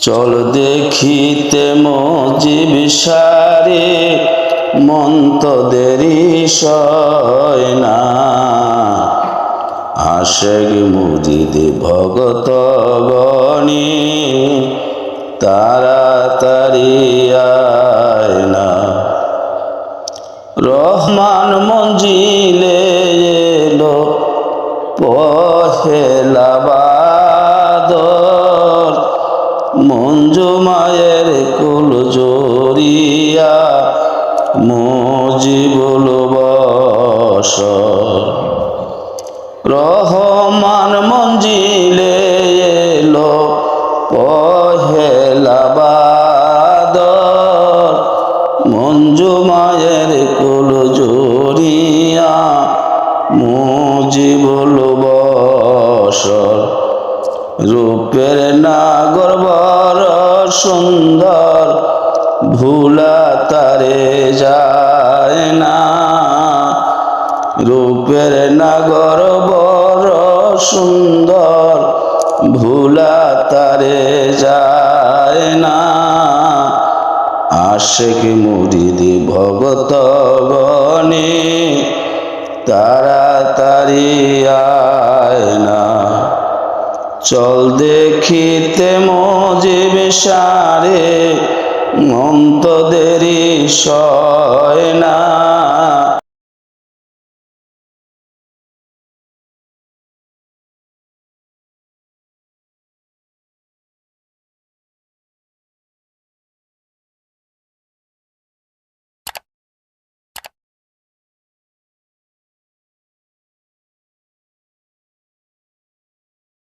চল দেখিতে মজিব সারে মন্ত দেরি সয় না। আশেগ মুদিদ ভগত গণি, তাড়াতাড়ি আয় না। রহমান মঞ্জিলে এলো, পহেলা বাদর মঞ্জু মায়ের কুল জড়িয়া মজিবুল বস রহমান মঞ্জিলে এলো পহেলা রূপের নাগর বড় সুন্দর, ভুলা তারে যায় না। রূপের নাগর বড় সুন্দর, ভুলা তারে যায় না। আশেক মুরিদি ভগত গণে, তাড়াতাড়ি আয় না। চল দেখিতে মজিব সারে মন্ত দেরি সয় না।